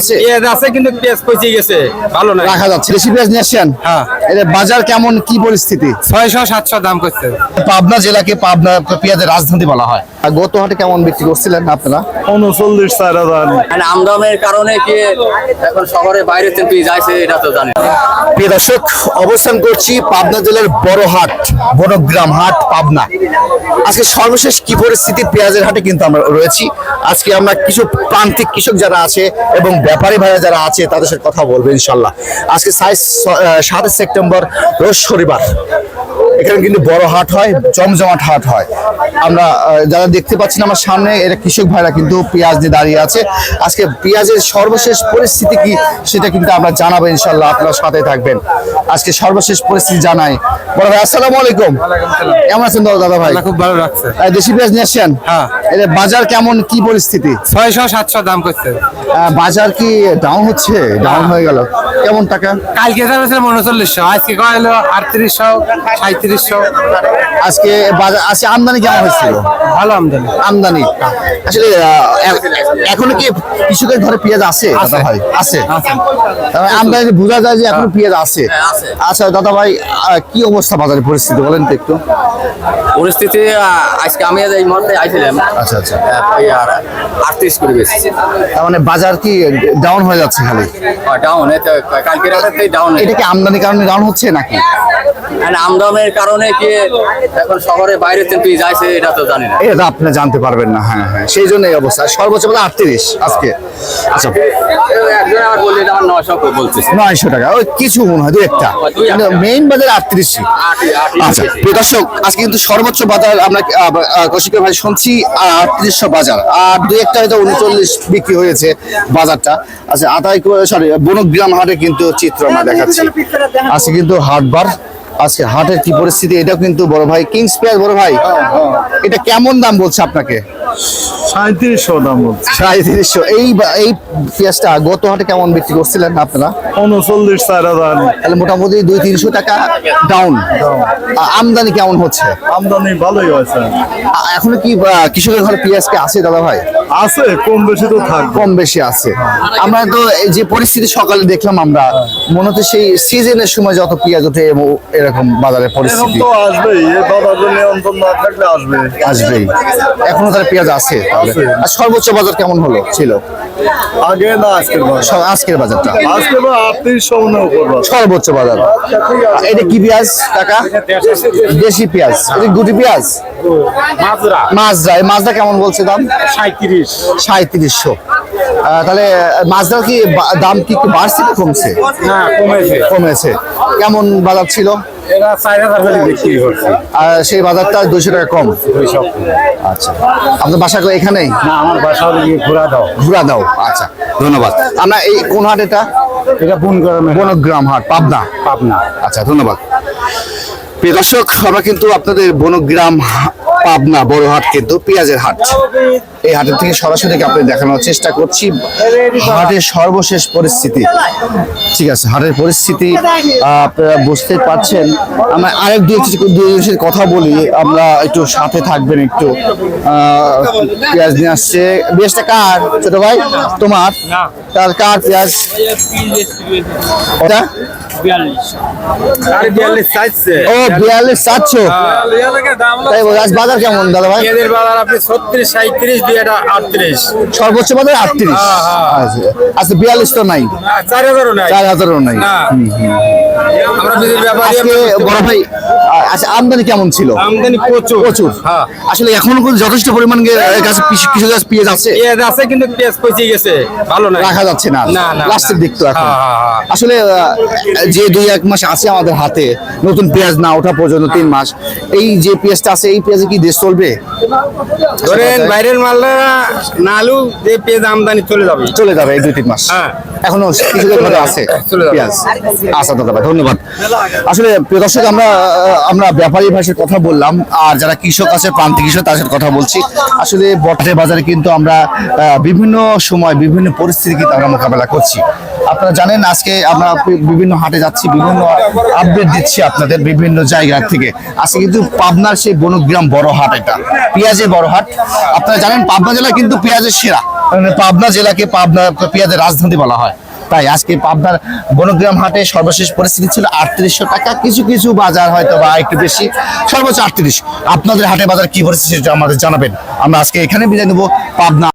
আছে? পেঁয়াজ আছে কিন্তু পেঁয়াজ পচে গেছে। ভালো না রাখা যাচ্ছে। দেশি পেঁয়াজ নিয়ে আসছেন? হ্যাঁ। এটা বাজার কেমন? কি পরিস্থিতি? ছয়শো সাতশো দাম করছে। পাবনা জেলাকে পাবনা পেঁয়াজের রাজধানী বলা হয়। আর গত হাটে কেমন বিক্রি করছিলেন আপনারা? উনচল্লিশ চার হাজার। মানে আমদামের কারণে কি এখন শহরে বাইরে থেকে যাইছে এটা তো জানি প্রিয় দর্শক অবস্থান করছি পাবনা জেলার বড় হাট বড়গ্রাম হাট পাবনা। আজকে সর্বশেষ কি পরিস্থিতি? পেঁয়াজের হাটে কিন্তু আমরা রয়েছি। আজকে আমরা কিছু প্রান্তিক কৃষক যারা আছে এবং ব্যাপারী ভাইয়া যারা আছে, তাদের সাথে কথা বলবে ইনশাল্লাহ। আজকে সাইজ সাতই সেপ্টেম্বর, রোজ শনিবার। এখানে কিন্তু বড় হাট হয় জমজমাট হাট হয়। আমরা যারা দেখতে পাচ্ছেন আমার সামনে এরা কৃষক ভাইরা কিন্তু পেঁয়াজ নিয়ে দাঁড়িয়ে আছে। আজকে পেঁয়াজের সর্বশেষ পরিস্থিতি কি সেটা কিন্তু আমরা জানাব ইনশাল্লাহ আপনারা সাথে থাকবেন। আজকে সর্বশেষ পরিস্থিতি জানাই। বড় ভাই আসসালামু আলাইকুম। কেমন আছেন দাদা ভাই? খুব ভালো লাগছে দেশি পেঁয়াজ নিয়ে আসছেন? হ্যাঁ। এটা বাজার কেমন কি পরিস্থিতি? ছয়শো সাতশো দাম করছে। বাজার কি ডাউন হচ্ছে? ডাউন হয়ে। গেল। কেমন টাকা? কালকে যাবে উনচল্লিশশো আজকে কয়লো আটত্রিশশো সাঁত্রিশশো আজকে বাজার আজকে আমদানি কেমন হয়েছিল? ভালো আমদানি। আমদানি। আসলে এখনও কি কৃষকের ঘরে পেঁয়াজ আছে? দাদা ভাই? আছে। আমদানি বোঝা যায় যে এখনও পেঁয়াজ আছে। আচ্ছা দাদা ভাই কি অবস্থা বাজারের পরিস্থিতি বলেন তো একটু। পরিস্থিতি আজকে আমি এই মুহূর্তে আইছিলাম। আচ্ছা আচ্ছা। আটত্রিশ করে বেশি তার মানে বাজার কি ডাউন হয়ে যাচ্ছে খালি? ডাউন কালকে রাতে ডাউন এটা কি আমদানি কারণে ডাউন হচ্ছে নাকি? আমদামের কারণে কি এখন শহরে বাইরে থেকে যাইছে এটা তো জানি না। এটা আপনি জানতে পারবেন না হ্যাঁ হ্যাঁ সেই জন্য এই অবস্থা। সর্বোচ্চ বলে আটত্রিশ আজকে। আচ্ছা। একজন আমার বললে আমার নশো বলতেছে। নয়শো টাকা। ওই কিছু মনে হয় দু একটা। মেইন বাজার আটত্রিশ। আচ্ছা প্রিয় দর্শক আজকে কিন্তু সর্বোচ্চ বাজার আমরা কৌশিকের ভাই শুনছি আটত্রিশশো বাজার। আর দু একটা হয়তো উনচল্লিশ বিক্রি হয়েছে বাজারটা। আচ্ছা আদায় সরি বনগ্রাম হাটে কিন্তু চিত্র আমরা দেখাচ্ছি। আজকে কিন্তু হাটবার আজকে হাটের কি পরিস্থিতি? এটা কিন্তু বড় ভাই কিংস পেঁয়াজ বড় ভাই। এটা কেমন দাম বলছে আপনাকে? সাঁত্রিশশো দাম বলছে। সাঁত্রিশশো। এই বা- এই পেঁয়াজটা গত হাটে কেমন বিক্রি করছিলেন আপনারা? উনচল্লিশ চার হাজার। তাহলে মোটামুটি দুই তিনশো টাকা ডাউন আমদানি কেমন হচ্ছে? আমদানি ভালোই হয়েছে। এখনও কি কৃষকের ঘরে পেঁয়াজ কি আছে দাদা ভাই? আছে কম বেশি তো কম বেশি আছে। আমরা তো যে পরিস্থিতি সকালে দেখলাম আমরা মনে হচ্ছে সেই সিজনের সময় যত পেঁয়াজ ওঠে এরকম এরকম পরিস্থিতি। আসবেই। বাজার নিয়ন্ত্রণ না থাকলে আসবে আসবেই। এখনও তার পেঁয়াজ আছে আর সর্বোচ্চ বাজার কেমন হলো ছিল? আগে না আজকের বাজার। আজকের বাজারটা? আজকে সর্বোচ্চ বাজার। এটা কি পেঁয়াজ টাকা দেশি পেঁয়াজ। এটা গুটি পেঁয়াজ? মাজরা। এই মাজরা কেমন বলছে দাম? সাঁত্রিশ সাঁত্রিশশো তাহলে মাজরা কি দাম কি একটু বাড়ছে কমছে? না কমেছে। কমেছে। কেমন বাজার ছিল? এরা চার হাজার করে বিক্রি করছে আর সেই বাজারটা দুশো টাকা কম? আচ্ছা। আপনার বাসা এখানেই? না আমার বাসা হলো গিয়ে ঘোরা দাও ঘুরা দাও আচ্ছা। ধন্যবাদ। আমরা এই কোন হাট এটা? এটা বুন গরমে বনগ্রাম হাট পাবনা? পাবনা। আচ্ছা ধন্যবাদ। প্রিয় দর্শক আমরা কিন্তু আপনাদের বনগ্রাম পাবনা বড় হাট কিন্তু পেঁয়াজের হাট। এই হাটের থেকে সরাসরি আপনাদের দেখানোর চেষ্টা করছি। হাটের সর্বশেষ পরিস্থিতি। ঠিক আছে হাটের পরিস্থিতি আপনারা বুঝতে পারছেন। আমরা আরেক দুই একটি- দুই কথা বলি আমরা একটু সাথে থাকবেন একটু। পেঁয়াজ নিয়ে আসছে। বেশটা কার? ছোট ভাই? তোমার? কার কার পেঁয়াজ? ওটা আর বিয়াল্লিশ চাইছে। ও বিয়াল্লিশ চারশো। তাই বলে আজ বাজার কেমন দাদা ভাই? পেঁয়াজের বাজার আপনি ছত্রিশ সাঁত্রিশ দুই আটত্রিশ। সর্বোচ্চ বাজার আটত্রিশ। আচ্ছা বিয়াল্লিশ তো নাই। চার হাজারও নাই। চার হাজারও নাই। না। আমরা বিদেশ ব্যাপারী আজকে বড় ভাই আচ্ছা আমদানি কেমন ছিল? আমদানি প্রচুর। প্রচুর। হ্যাঁ। আসলে এখনও যথেষ্ট পরিমাণ কাছে গাছ পেঁয়াজ আছে। পেঁয়াজ আছে কিন্তু পেঁয়াজ পচে গেছে। ভালো না রাখা যাচ্ছে না। না না লাস্টের দিক তো এখন। হ্যাঁ, হ্যাঁ। আসলে যে দুই এক মাস আছে আমাদের হাতে নতুন পেঁয়াজ না ওঠা পর্যন্ত তিন মাস। এই যে পেঁয়াজটা আছে এই পেঁয়াজে কি দেশ চলবে? ধরেন বাইরের মালরা নালু যে পেঁয়াজ আমদানি চলে যাবে। চলে যাবে এই দুই তিন মাস। হ্যাঁ। এখনও কিছু ঘরে আছে পেঁয়াজ। আচ্ছা দাদা ভাই ধন্যবাদ। আসলে প্রিয় দর্শক আমরা আমরা ব্যাপারী ভাষায় কথা বললাম আর যারা কৃষক আছে প্রান্তিক কৃষক তাদের সাথে কথা বলছি। আসলে বটে বাজারে কিন্তু আমরা বিভিন্ন সময় বিভিন্ন পরিস্থিতি কিন্তু আমরা মোকাবেলা করছি। আপনারা জানেন, আজকে আমরা বিভিন্ন হাটে যাচ্ছি, বিভিন্ন আপডেট দিচ্ছি আপনাদের বিভিন্ন জায়গা থেকে। আজকে কিন্তু পাবনার সেই বনগ্রাম বড় হাট এটা, পেঁয়াজের বড় হাট। আপনারা জানেন, পাবনা জেলা কিন্তু পেঁয়াজের সেরা। মানে পাবনা জেলাকে পাবনা পেঁয়াজের রাজধানী বলা হয়। তাই আজকে পাবনার বনগ্রাম হাটে সর্বশেষ পরিস্থিতি ছিল আটত্রিশশো টাকা। কিছু কিছু বাজার হয়তো বা একটু বেশি, সর্বোচ্চ আটত্রিশ। আপনাদের হাটে বাজার কি পরিস্থিতি সেটা আমাদের জানাবেন। আমরা আজকে এখানে বিদায় নেব। পাবনা